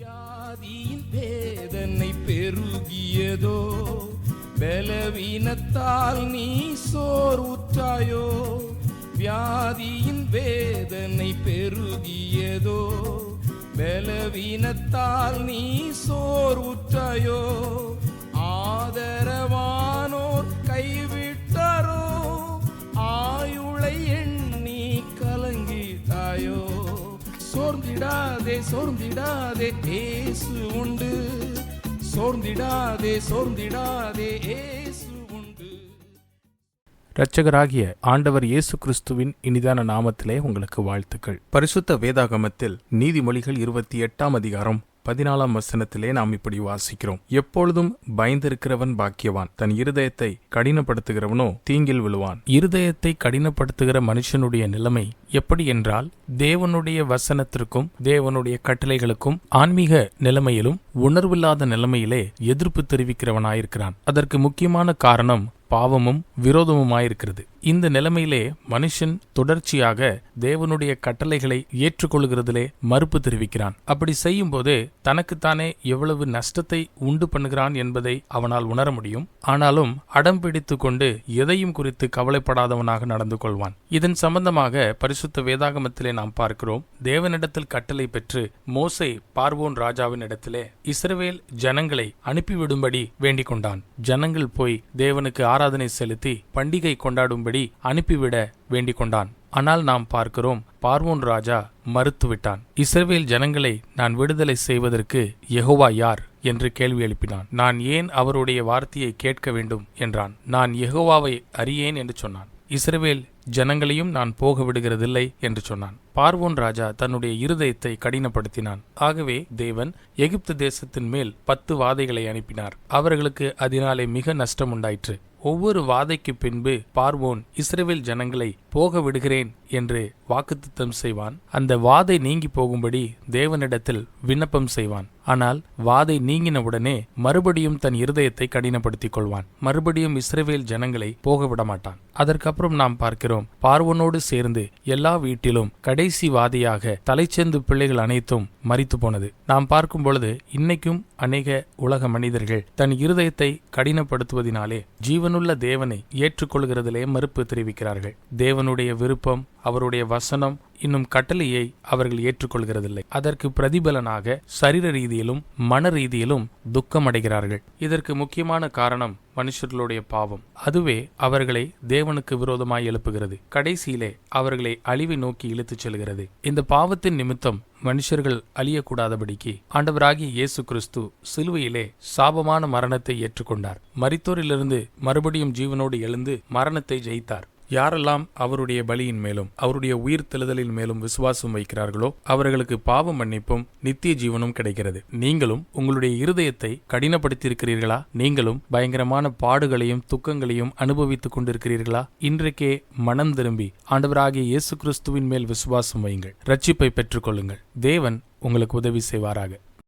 வியாதியின் வேதனை பெருகியதோ? பலவீனத்தால் நீ சோர்வுற்றாயோ? வியாதியின் வேதனை பெருகியதோ? பலவீனத்தால் நீ சோர்வுற்றாயோ? சோர்ந்திடாதே சோர்ந்திடாதே ஏசு உண்டு. சோர்ந்திடாதே சோர்ந்திடாதே ஏசு உண்டு. இரட்சகராகிய ஆண்டவர் இயேசு கிறிஸ்துவின் இனிதான நாமத்திலே உங்களுக்கு வாழ்த்துக்கள். பரிசுத்த வேதாகமத்தில் நீதிமொழிகள் இருபத்தி எட்டாம் அதிகாரம் பதினாலாம் வசனத்திலே நாம் இப்படி வாசிக்கிறோம். எப்பொழுதும் பயந்திருக்கிறவன் பாக்கியவான். தன் இருதயத்தை கடினப்படுத்துகிறவனோ தீங்கில் விழுவான். இருதயத்தை கடினப்படுத்துகிற மனுஷனுடைய நிலைமை எப்படி என்றால் தேவனுடைய வசனத்திற்கும் தேவனுடைய கட்டளைகளுக்கும் ஆன்மீக நிலைமையிலும் உணர்வில்லாத நிலைமையிலே எதிர்ப்பு தெரிவிக்கிறவனாயிருக்கிறான். அதற்கு முக்கியமான காரணம் பாவமும் விரோதமுமாயிருக்கிறது. இந்த நிலைமையிலே மனுஷன் தொடர்ச்சியாக தேவனுடைய கட்டளைகளை ஏற்றுக்கொள்கிறதிலே மறுப்பு தெரிவிக்கிறான். அப்படி செய்யும்போது தனக்குத்தானே எவ்வளவு நஷ்டத்தை உண்டு பண்ணுகிறான் என்பதை அவனால் உணர முடியும். ஆனாலும் அடம் பிடித்து கொண்டு எதையும் குறித்து கவலைப்படாதவனாக நடந்து கொள்வான். இதன் சம்பந்தமாக பரிசுத்த வேதாகமத்திலே நாம் பார்க்கிறோம் தேவனிடத்தில் கட்டளை பெற்று மோசை பார்வோன் ராஜாவின் இடத்திலே இஸ்ரவேல் ஜனங்களை அனுப்பிவிடும்படி வேண்டிக் கொண்டான் ஜனங்கள் போய் தேவனுக்கு ஆராதனை செலுத்தி பண்டிகை கொண்டாடும்படி அனுப்பிவிட வேண்டிக் கொண்டான் ஆனால் நாம் பார்க்கிறோம் பார்வோன் ராஜா மறுத்துவிட்டான். இஸ்ரவேல் ஜனங்களை நான் விடுதலை செய்வதற்கு யெகோவா யார்? என்று கேள்வி எழுப்பினான். நான் ஏன் அவருடைய வார்த்தையை கேட்க வேண்டும்? என்றான். நான் யெகோவாவை அறியேன் என்று சொன்னான். இஸ்ரவேல் ஜனங்களையும் நான் போக விடுகிறதில்லை என்று சொன்னான். பார்வோன் ராஜா தன்னுடைய இருதயத்தை கடினப்படுத்தினான். ஆகவே தேவன் எகிப்து தேசத்தின் மேல் பத்து வாதைகளை அனுப்பினார். அவர்களுக்கு அதனாலே மிக நஷ்டம் உண்டாயிற்று ஒவ்வொரு வாதைக்கு பின்பு பார்வோன் இஸ்ரேவேல் ஜனங்களை போக விடுகிறேன் என்று வாக்குத்தத்தம் செய்வான். அந்த வாதை நீங்கி போகும்படி தேவனிடத்தில் விண்ணப்பம் செய்வான். ஆனால் வாதை நீங்கின உடனே மறுபடியும் தன் இருதயத்தை கடினப்படுத்திக் கொள்வான். மறுபடியும் இஸ்ரேவேல் ஜனங்களை போக விடமாட்டான் அதற்கப்புறம் நாம் பார்க்கிறோம் பார்வனோடு சேர்ந்து எல்லா வீட்டிலும் கடைசி வாதியாக தலைச்சேர்ந்து பிள்ளைகள் அனைத்தும் மறித்து போனது. நாம் பார்க்கும் பொழுது இன்னைக்கும் அநேக உலக மனிதர்கள் தன் இருதயத்தை கடினப்படுத்துவதினாலே ஜீவனுள்ள தேவனை ஏற்றுக்கொள்கிறதிலே மறுப்பு தெரிவிக்கிறார்கள். தேவனுடைய விருப்பம் அவருடைய வசனம் இன்னும் கட்டளையை அவர்கள் ஏற்றுக்கொள்கிறதில்லை. அதற்கு பிரதிபலனாக சரீர ரீதியிலும் மன ரீதியிலும் துக்கமடைகிறார்கள். இதற்கு முக்கியமான காரணம் மனுஷர்களுடைய பாவம். அதுவே அவர்களை தேவனுக்கு விரோதமாய் எழுப்புகிறது. கடைசியிலே அவர்களை அழிவை நோக்கி இழுத்துச் செல்கிறது. இந்த பாவத்தின் நிமித்தம் மனுஷர்கள் அழியக்கூடாதபடிக்கு ஆண்டவராகிய இயேசு கிறிஸ்து சிலுவையிலே சாபமான மரணத்தை ஏற்றுக்கொண்டார். மரித்தோரிலிருந்து மறுபடியும் ஜீவனோடு எழுந்து மரணத்தை ஜெயித்தார். யாரெல்லாம் அவருடைய பலியின் மேலும் அவருடைய உயிர் தெழுதலின் மேலும் விசுவாசம் வைக்கிறார்களோ அவர்களுக்கு பாவ மன்னிப்பும் நித்திய ஜீவனும் கிடைக்கிறது. நீங்களும் உங்களுடைய இருதயத்தை கடினப்படுத்தியிருக்கிறீர்களா? நீங்களும் பயங்கரமான பாடுகளையும் துக்கங்களையும் அனுபவித்துக் கொண்டிருக்கிறீர்களா? இன்றைக்கே மனம் திரும்பி ஆண்டவராகிய இயேசு கிறிஸ்துவின் மேல் விசுவாசம் வையுங்கள். ரட்சிப்பை பெற்றுக்கொள்ளுங்கள். தேவன் உங்களுக்கு உதவி செய்வாராக.